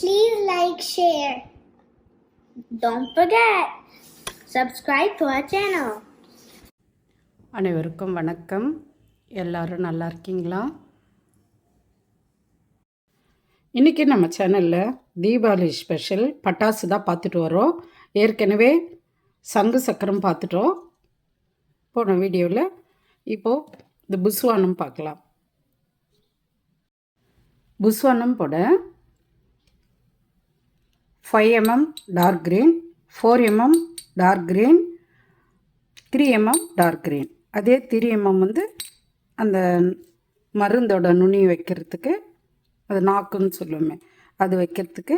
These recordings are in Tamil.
Please like, share. Don't forget, subscribe to our channel. அனைவருக்கும் வணக்கம். எல்லாரும் நல்லா இருக்கீங்களா? இன்றைக்கி நம்ம சேனலில் தீபாவளி ஸ்பெஷல் பட்டாசு தான் பார்த்துட்டு வரோம். ஏற்கனவே சங்கு சக்கரம் பார்த்துட்டோம். போன வீடியோவில் இப்போது இந்த புஸ்வானம் பார்க்கலாம். புஸ்வானம் போட five mm dark green four mm dark green three mm dark green அதே த்ரீ எம்எம் வந்து அந்த மருந்தோட நுனி வைக்கிறதுக்கு அது நாக்குன்னு சொல்லுவோமே அது வைக்கிறதுக்கு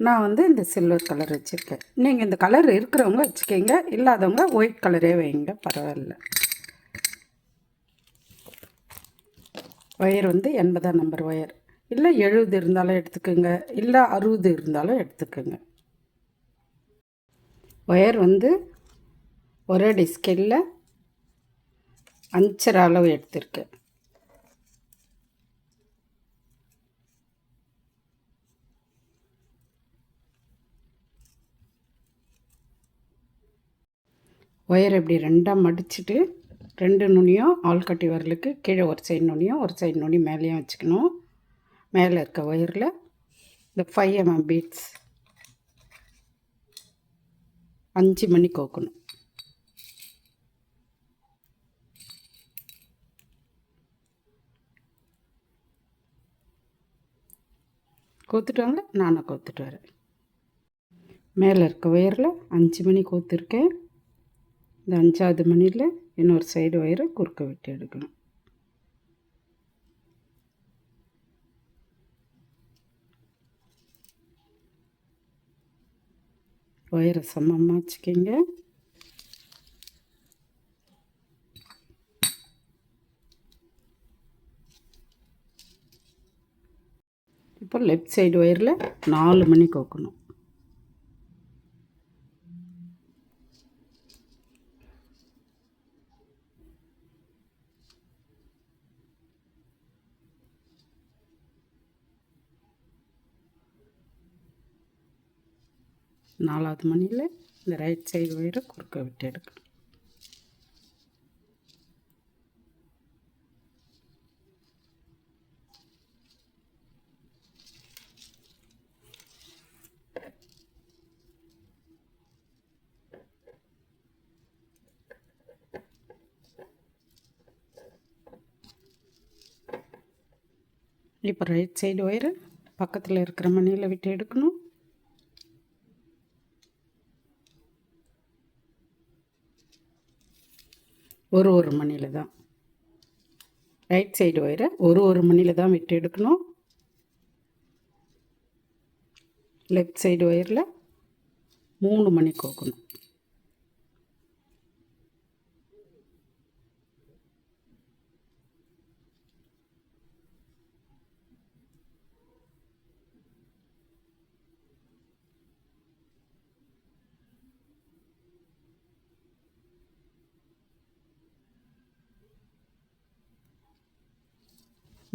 நான் வந்து இந்த சில்வர் கலர் வச்சுருக்கேன். நீங்கள் இந்த கலர் இருக்கிறவங்க வச்சுக்கோங்க இல்லாதவங்க ஒயிட் கலரே வைங்க பரவாயில்ல. ஒயர் வந்து எண்பதாம் நம்பர் ஒயர் இல்லை எழுபது இருந்தாலும் எடுத்துக்கோங்க. இல்லை அறுபது இருந்தாலும் எடுத்துக்கோங்க. ஒயர் வந்து ஒரே டிஸ்கெல்ல அஞ்சரை அளவு எடுத்திருக்கேன் ஒயர் இப்படி ரெண்டாக மடிச்சுட்டு ரெண்டு நுனியும் ஆள்கட்டி வரலுக்கு கீழே ஒரு சைடு நுனியும் ஒரு சைடு நுனி மேலேயும் வச்சுக்கணும். மேலே இருக்க ஒயரில் இந்த ஃபைவ் எம்எம் பீட்ஸ் அஞ்சு மணி கோக்கணும். கோத்துட்டு வாங்க நானும் கோத்துட்டு வரேன். மேலே இருக்க ஒயரில் அஞ்சு மணி கோத்துருக்கேன். இந்த அஞ்சாவது மணியில் இன்னொரு சைடு ஒயரை குறுக்க விட்டு எடுக்கணும். ஒயரை சமமாக வச்சுக்கிங்க. இப்போ லெஃப்ட் சைடு ஒயரில் நாலு மணி கோக்கணும். நாலாவது மணியில் இந்த ரைட் சைடு ஒயரை குறுக்க விட்டு எடுக்கணும். இப்போ ரைட் சைடு ஒயரு பக்கத்தில் இருக்கிற மணியில் விட்டு எடுக்கணும். ஒரு ஒரு மணியில் தான். ரைட் சைடு ஒயரை ஒரு ஒரு மணியில் தான் விட்டு எடுக்கணும். லெஃப்ட் சைடு ஒயரில் மூணு மணி கோக்கணும்.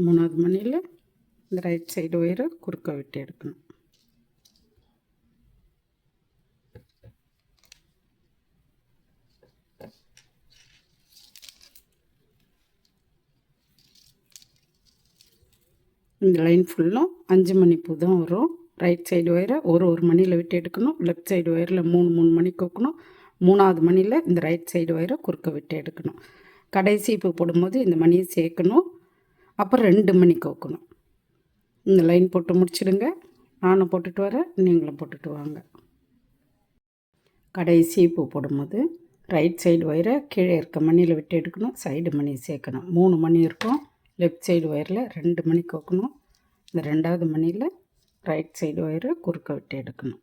மூணாவது மணியில் இந்த ரைட் சைடு ஒயரை குறுக்க விட்டு எடுக்கணும். இந்த லைன் ஃபுல்லும் அஞ்சு மணி பூ தான் வரும். ரைட் சைடு ஒயரை ஒரு ஒரு மணியில் விட்டு எடுக்கணும். லெஃப்ட் சைடு ஒயரில் மூணு மூணு மணி கோக்கணும் மூணாவது மணியில் இந்த ரைட் சைடு ஒயரை குறுக்க விட்டு எடுக்கணும். கடைசி பூ போடும்போது இந்த மணியை சேர்க்கணும். அப்புறம் ரெண்டு மணி கோக்கணும் இந்த லைன் போட்டு முடிச்சிடுங்க. நானும் போட்டுட்டு வரேன். நீங்களும் போட்டுட்டு வாங்க. கடைசி பூ போடும்போது ரைட் சைடு ஒயரை கீழே இருக்க மணியில் விட்டு எடுக்கணும். சைடு மணி சேர்க்கணும். மூணு மணி இருக்கும். லெஃப்ட் சைடு ஒயரில் ரெண்டு மணி கோக்கணும் இந்த ரெண்டாவது மணியில் ரைட் சைடு ஒயரை குறுக்க விட்டு எடுக்கணும்.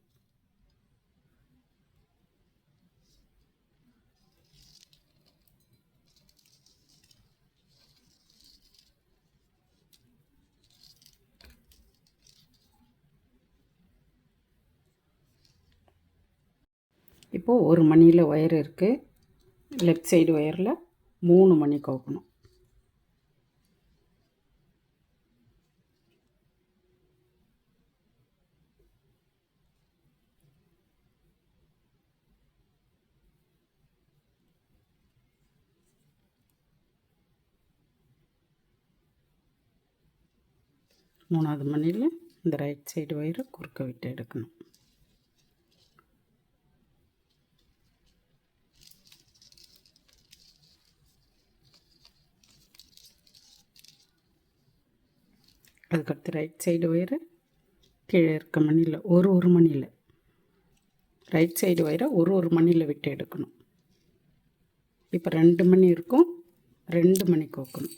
இப்போது ஒரு மணியில் ஒயர் இருக்குது லெஃப்ட் சைடு ஒயரில் மூணு மணி கோக்கணும். மூணாவது மணியில் இந்த ரைட் சைடு ஒயரை குறுக்க விட்டு எடுக்கணும். அதுக்கடுத்து ரைட் சைடு ஒயரு கீழே இருக்க மணியில் ஒரு ஒரு மணியில். ரைட் சைடு ஒயரை ஒரு ஒரு மணியில் விட்டு எடுக்கணும். இப்போ ரெண்டு மணி இருக்கும் ரெண்டு மணி கோக்கணும்.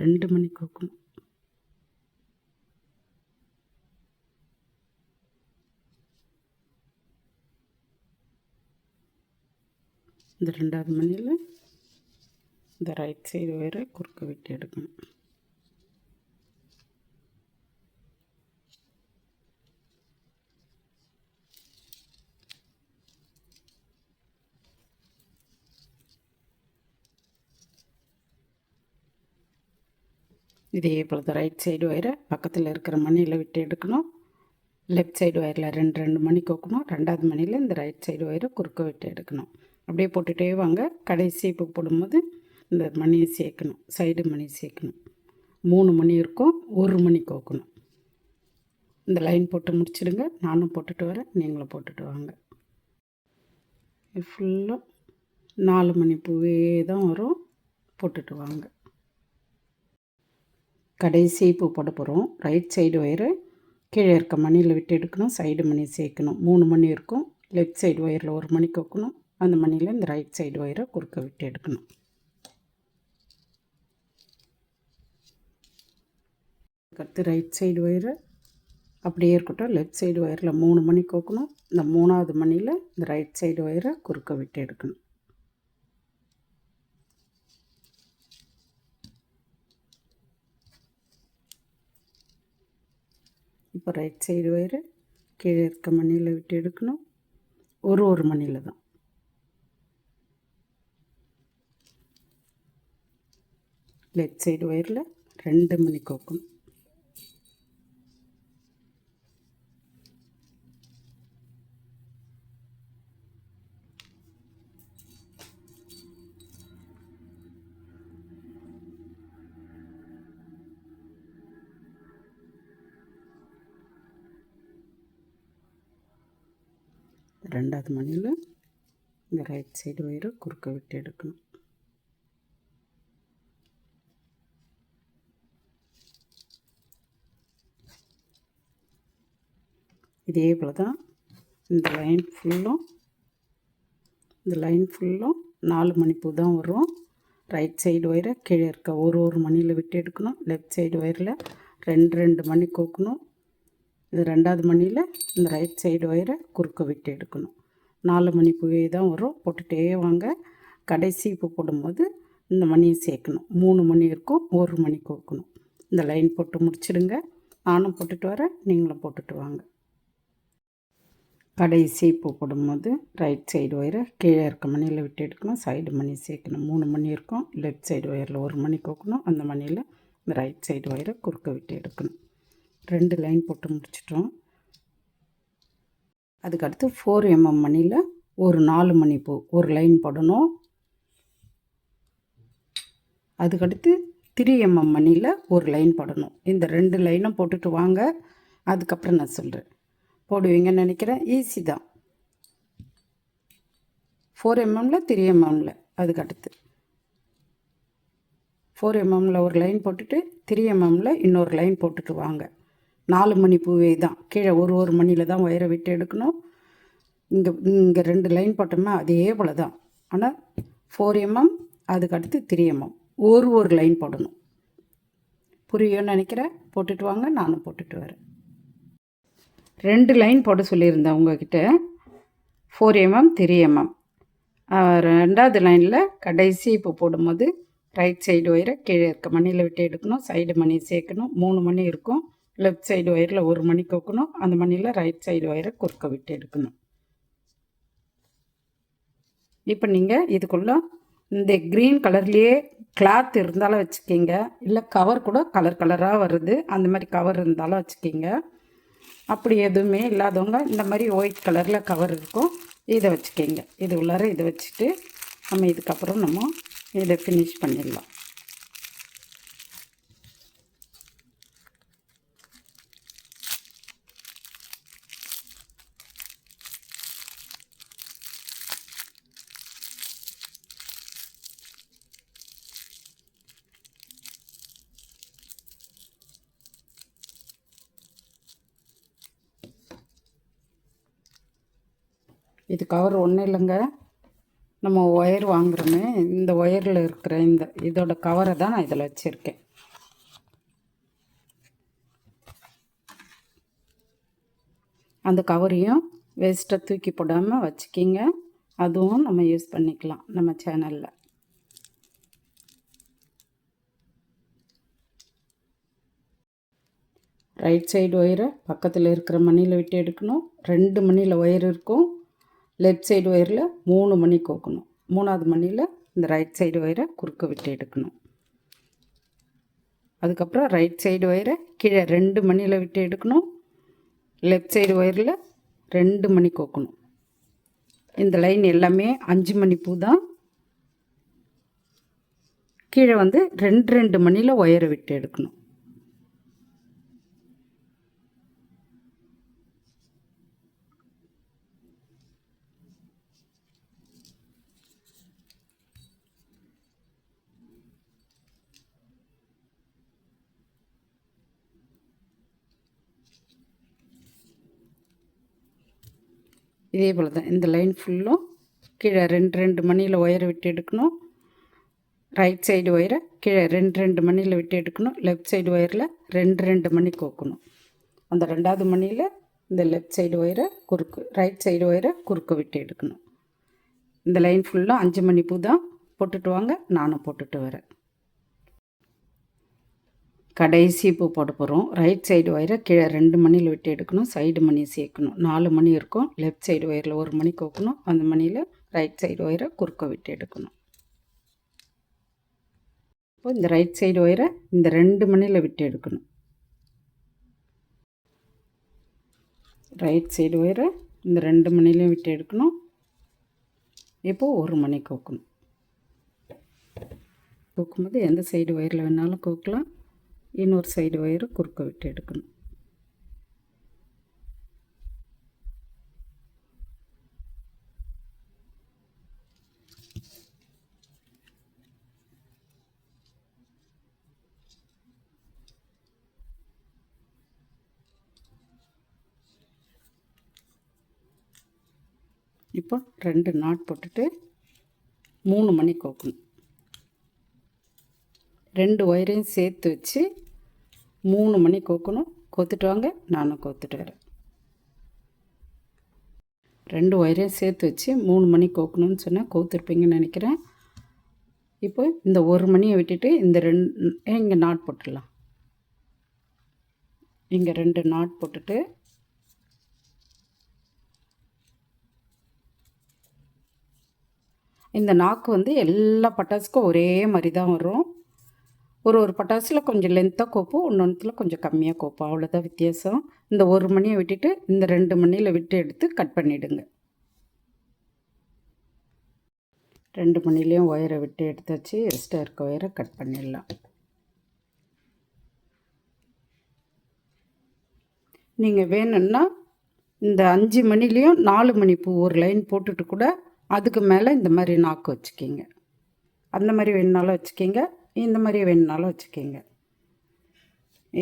ரெண்டு மணி கோக்கணும். இந்த ரெண்டாவது மணியில் இந்த ரைட் சைடு ஒயரை குறுக்க விட்டு எடுக்கணும். இதே போல் தான் ரைட் சைடு ஒயரை பக்கத்தில் இருக்கிற மணியில் விட்டு எடுக்கணும். லெஃப்ட் சைடு ஒயரில் ரெண்டு ரெண்டு மணி கோக்கணும். ரெண்டாவது மணியில் இந்த ரைட் சைடு ஒயரை குறுக்க விட்டு எடுக்கணும். அப்படியே போட்டுகிட்டே வாங்க. கடைசி இப்போ போடும்போது இந்த மணியை சேர்க்கணும். சைடு மணி சேர்க்கணும். மூணு மணி இருக்கும். ஒரு மணி கோக்கணும். இந்த லைன் போட்டு முடிச்சிடுங்க. நானும் போட்டுட்டு வரேன். நீங்களும் போட்டுட்டு வாங்க. ஃபுல்லாக நாலு மணி பூவே தான் வரும். போட்டுட்டு வாங்க. கடைசி பூ போட போகிறோம் ரைட் சைடு ஒயரு கீழே இருக்க மணியில் விட்டு எடுக்கணும். சைடு மணி சேர்க்கணும். மூணு மணி இருக்கும். லெஃப்ட் சைடு ஒயரில் ஒரு மணி கோக்கணும். அந்த மணியில் இந்த ரைட் சைடு ஒயரை குறுக்க விட்டு எடுக்கணும். அடுத்து ரைட் சைடு ஒயரை அப்படியே இருக்கட்டும். லெஃப்ட் சைடு ஒயரில் மூணு மணி கோக்கணும். இந்த மூணாவது மணியில் இந்த ரைட் சைடு ஒயரை குறுக்க விட்டு எடுக்கணும். இப்போ ரைட் சைடு ஒயரு கீழே இருக்க மணியில் விட்டு எடுக்கணும். ஒரு ஒரு மணியில் தான். லெஃப்ட் சைடு ஒயரில் ரெண்டு மணி கோக்கம். ரெண்டாவது மணியில் இந்த ரைட் சைடு ஒயரை குறுக்க விட்டு எடுக்கணும். இதே போல் தான் இந்த லைன் ஃபுல்லும் இந்த லைன் ஃபுல்லும் நாலு மணிப்பூ தான் வரும். ரைட் சைடு ஒயரை கீழே இருக்க ஒரு ஒரு மணியில் விட்டு எடுக்கணும். லெஃப்ட் சைடு ஒயரில் ரெண்டு ரெண்டு மணி கோக்கணும். இது ரெண்டாவது மணியில் இந்த ரைட் சைடு ஒயரை குறுக்க விட்டு எடுக்கணும். நாலு மணி பூவே தான் வரும். போட்டுகிட்டே வாங்க. கடைசி பூ போடும்போது இந்த மணியை சேர்க்கணும். மூணு மணி இருக்கும். ஒரு மணி கோக்கணும். இந்த லைன் போட்டு முடிச்சிடுங்க. நானும் போட்டுட்டு வரேன். நீங்களும் போட்டுட்டு வாங்க. கடைசி இப்போ போடும்போது ரைட் சைடு ஒயரை கீழே இருக்க மணியில் விட்டு எடுக்கணும் சைடு மணி சேர்க்கணும். மூணு மணி இருக்கும் லெஃப்ட் சைடு ஒயரில் ஒரு மணி கோக்கணும் அந்த மணியில் இந்த ரைட் சைடு ஒயரை குறுக்க விட்டு எடுக்கணும். ரெண்டு லைன் போட்டு முடிச்சிட்டோம். அதுக்கடுத்து ஃபோர் எம்எம் மணியில் ஒரு நாலு மணி பூ ஒரு லைன் போடணும். அதுக்கடுத்து த்ரீ எம்எம் மணியில் ஒரு லைன் போடணும். இந்த ரெண்டு லைனும் போட்டுட்டு வாங்க அதுக்கப்புறம் நான் சொல்கிறேன் போடுவீங்கன்னு நினைக்கிறேன். ஈஸி தான். ஃபோர் எம்எம்மில் த்ரீ எம்எம்மில் அதுக்கடுத்து ஃபோர் எம்எம்மில் ஒரு லைன் போட்டுட்டு த்ரீ எம்எம்மில் இன்னொரு லைன் போட்டுட்டு வாங்க. நாலு மணி பூவே தான். கீழே ஒரு ஒரு மணியில் தான் ஒயரை விட்டு எடுக்கணும். இங்கே இங்கே ரெண்டு லைன் போட்டோம்னா அதே போல் தான். ஆனால் ஃபோர் எம்எம் அதுக்கடுத்து த்ரீ எம்எம் ஒரு ஒரு லைன் போடணும். புரியும்னு நினைக்கிறேன். போட்டுட்டு வாங்க. நானும் போட்டுட்டு வரேன். ரெண்டு லைன் போட சொல்லியிருந்தேன் உங்ககிட்ட. ஃபோர் எம்எம் த்ரீ எம்எம் ரெண்டாவது லைனில் கடைசி இப்போ போடும்போது ரைட் சைடு ஒயரை கீழே இருக்க மணியில் விட்டு எடுக்கணும் சைடு மணி சேர்க்கணும் மூணு மணி இருக்கும். லெஃப்ட் சைடு ஒயரில் ஒரு மணி கோக்கணும் அந்த மணியில் ரைட் சைடு ஒயரை குறுக்க விட்டு எடுக்கணும். இப்போ நீங்கள் இதுக்குள்ளே இந்த க்ரீன் கலர்லேயே கிளாத் இருந்தாலும் வச்சுக்கிங்க. இல்லை கவர் கூட கலர் கலராக வருது. அந்த மாதிரி கவர் இருந்தாலும் வச்சுக்கிங்க. அப்படி எதுவுமே இல்லாதவங்க இந்த மாதிரி ஒயிட் கலரில் கவர் இருக்கும். இதை வச்சுக்கிங்க. இது உள்ளார இதை வச்சுட்டு நம்ம இதுக்கப்புறம் நம்ம இதை ஃபினிஷ் பண்ணிடலாம். இது கவர் ஒன்றும் இல்லைங்க. நம்ம ஒயர் வாங்குறோமே இந்த ஒயரில் இருக்கிற இந்த இதோட கவரை தான் நான் இதில் வச்சுருக்கேன். அந்த கவரையும் வேஸ்ட்டை தூக்கி போடாமல் வச்சுக்கிங்க. அதுவும் நம்ம யூஸ் பண்ணிக்கலாம் நம்ம சேனலில் ரைட் சைடு ஒயரை பக்கத்தில் இருக்கிற மணியில் விட்டு எடுக்கணும். ரெண்டு மணியில் ஒயர் இருக்கும். லெஃப்ட் சைடு ஒயரில் மூணு மணி கோக்கணும். மூணாவது மணியில் இந்த ரைட் சைடு ஒயரை குறுக்க விட்டு எடுக்கணும். அதுக்கப்புறம் ரைட் சைடு ஒயரை கீழே ரெண்டு மணியில் விட்டு எடுக்கணும். லெஃப்ட் சைடு ஒயரில் ரெண்டு மணி கோக்கணும். இந்த லைன் எல்லாமே அஞ்சு மணி பூ தான். கீழே வந்து ரெண்டு ரெண்டு மணியில் ஒயரை விட்டு எடுக்கணும். இதே போல் தான். இந்த லைன் ஃபுல்லும் கீழே ரெண்டு ரெண்டு மணியில் ஒயரை விட்டு எடுக்கணும். ரைட் சைடு ஒயரை கீழே ரெண்டு ரெண்டு மணியில் விட்டு எடுக்கணும். லெஃப்ட் சைடு ஒயரில் ரெண்டு ரெண்டு மணி கோக்கணும். அந்த ரெண்டாவது மணியில் இந்த லெஃப்ட் சைடு ஒயரை குறுக்கு ரைட் சைடு ஒயரை குறுக்க விட்டு எடுக்கணும். இந்த லைன் ஃபுல்லாக அஞ்சு மணி பூ தான் போட்டுட்டு வாங்க. நானும் போட்டுட்டு வரேன். கடைசி பூ போட போகிறோம் ரைட் சைடு ஒயரை கீழே ரெண்டு மணியில் விட்டு எடுக்கணும். சைடு மணி சேர்க்கணும். நாலு மணி இருக்கும். லெஃப்ட் சைடு ஒயரில் ஒரு மணி கோக்கணும். அந்த மணியில் ரைட் சைடு ஒயரை குறுக்க விட்டு எடுக்கணும். இப்போ இந்த ரைட் சைடு ஒயரை இந்த ரெண்டு மணியில் விட்டு எடுக்கணும். ரைட் சைடு ஒயரை இந்த ரெண்டு மணிலையும் விட்டு எடுக்கணும். இப்போது ஒரு மணி கோக்கணும். கோக்கும்போது எந்த சைடு ஒயரில் வேணாலும் கோக்கலாம். இன்னொரு சைடு ஒயரை குறுக்க விட்டு எடுக்கணும். இப்போ ரெண்டு நாட் போட்டுட்டு மூணு மணி கோக்கணும். ரெண்டு ஒயரையும் சேர்த்து வச்சு மூணு மணி கோக்கணும். கோத்துட்டு வாங்க நானும் கோத்துட்டு வரேன். ரெண்டு ஒயரையும் சேர்த்து வச்சு மூணு மணி கோக்கணும்னு சொன்னால் கோத்துருப்பீங்கன்னு நினைக்கிறேன். இப்போ இந்த ஒரு மணியை விட்டுட்டு இந்த ரெண்டு இங்கே நாட் போட்டுடலாம். இங்கே ரெண்டு நாட் போட்டுட்டு இந்த நாக்கு வந்து எல்லா பட்டாசுக்கும் ஒரே மாதிரி தான் வரும். ஒரு ஒரு பட்டாசில் கொஞ்சம் லென்த்தாக கோப்போம் ஒன்றொன்றுத்தில் கொஞ்சம் கம்மியாக கோப்போம். அவ்வளோதான் வித்தியாசம். இந்த ஒரு மணியை விட்டுட்டு இந்த ரெண்டு மணியில் விட்டு எடுத்து கட் பண்ணிவிடுங்க ரெண்டு மணிலேயும் ஒயரை விட்டு எடுத்தாச்சு. எக்ஸ்ட்ரா இருக்க ஒயரை கட் பண்ணிடலாம். நீங்கள் வேணும்னா இந்த அஞ்சு மணிலேயும் நாலு மணி பூ ஒரு லைன் போட்டுட்டு கூட அதுக்கு மேலே இந்த மாதிரி நாக்கு வச்சுக்கிங்க. அந்த மாதிரி வேணுனாலும் வச்சுக்கிங்க. இந்த மாதிரி வேணுனாலும் வச்சுக்கோங்க.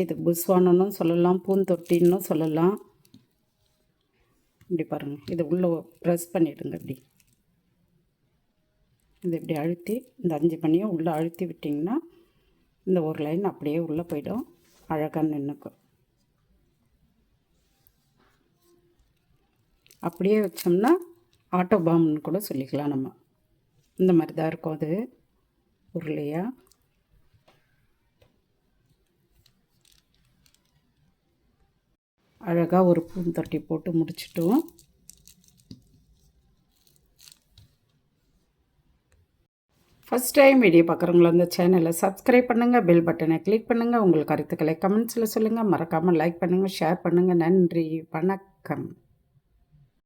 இது புஸ்வானனும் சொல்லலாம் பூந்தொட்டின்னு சொல்லலாம். இப்படி பாருங்கள் இது உள்ளே ப்ரெஸ் பண்ணிவிடுங்க இப்படி. இது இப்படி அழுத்தி இந்த அஞ்சு பண்ணியும் உள்ளே அழுத்தி விட்டிங்கன்னா இந்த ஒரு லைன் அப்படியே உள்ளே போயிடும். அழகாக நின்றுக்கும் அப்படியே வச்சோம்னா ஆட்டோ பாம்னு கூட சொல்லிக்கலாம் நம்ம. இந்த மாதிரி தான் இருக்கும் அது. உருளையாக அழகாக ஒரு பூந்தொட்டி போட்டு முடிச்சிட்டோம். ஃபஸ்ட் டைம் வீடியோ பார்க்குறவங்கள அந்த சேனலை சப்ஸ்கிரைப் பண்ணுங்கள் பெல் பட்டனை கிளிக் பண்ணுங்கள் உங்கள் கருத்துக்களை கமெண்ட்ஸில் சொல்லுங்கள் மறக்காமல் லைக் பண்ணுங்கள் ஷேர் பண்ணுங்கள் நன்றி. வணக்கம்.